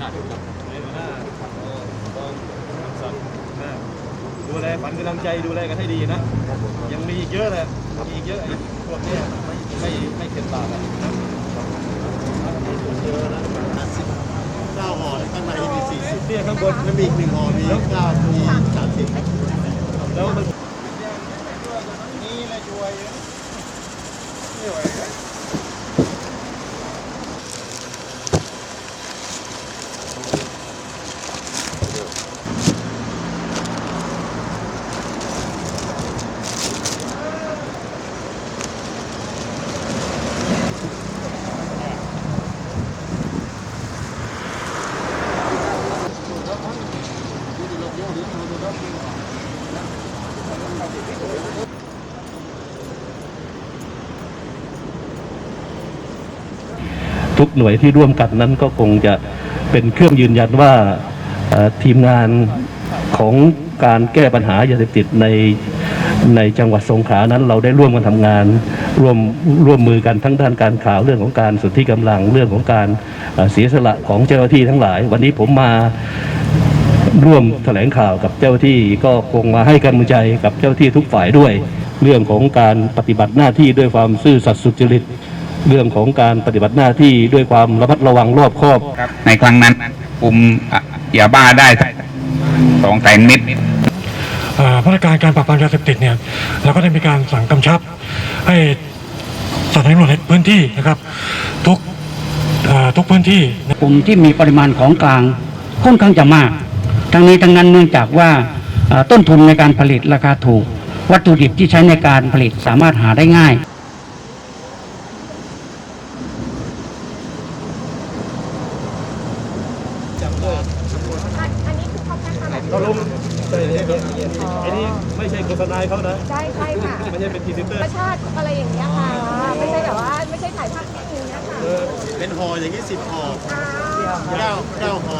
หน้าดูครับในหัวหน้าต้องสัตว์นะดูแลฝันกำลังใจดูแลกันให้ดีนะ ยังมีอีกเยอะเลยมีอีกเยอะไอ้พวกเนี้ยไม่ไม่ไม่เข็ดหลาบอะนะเยอะนะสิบเก้าห่อข้างในมีสี่สิบเนี่ยข้างบนแล้วมีอีกหนึ่งห่อมีเก้ามีสามสิบแล้วมันนี่แหละช่วยนี่ไหว ทุกหน่วยที่ร่วมกันนั้นก็คงจะเป็นเครื่องยืนยันว่าทีมงานของการแก้ปัญหายาเสพติดในในจังหวัดสงขลานั้นเราได้ร่วมกันทำงานร่วมร่วมมือกันทั้งด้านการข่าวเรื่องของการสนที่กำลังเรื่องของการเอ่อเสียสละของเจ้าหน้าที่ทั้งหลาย วันนี้ผมมา ร่วมแถลงข่าวกับเจ้าหน้าที่ก็คงมาให้กำลังใจกับเจ้าหน้าที่ทุกฝ่ายด้วย เรื่องของการปฏิบัติหน้าที่ด้วยความซื่อสัตย์สุจริต เรื่องของการปฏิบัติหน้าที่ด้วยความระมัดระวังรอบคอบ ในครั้งนั้นกลุ่มอะยาบ้าได้สองแสนเม็ดอ่ามาตรการการปราบปรามยาเสพติดเนี่ยเราก็ได้มีการสั่งกำชับให้สถานีตำรวจในพื้นที่นะครับ ทุกอ่าทุกพื้นที่กลุ่มที่มีปริมาณของกลางค่อนข้างจะมาก ทั้งนี้ทั้งนั้นเนื่องจากว่าอ่าต้นทุนในการผลิตราคาถูก วัตถุดิบที่ใช้ในการผลิตสามารถหาได้ง่ายอันนี้คือเขาแค่ขนาดเขาลงเอ้ยไอ้นี่ไม่ใช่โฆษณาให้เขานะใช่ใช่ค่ะไม่ใช่เป็นพรีเซนเตอธรร์รมชาติอะไรอย่างเงี้ยค่ะ ไม่ใช่แบบว่าไม่ใช่ถ่ายภาพนิ่งอย่างเงี้ยค่ะเออเป็นห่ออย่างนี้สิบห่ออ่าเก้าเก้าห่อ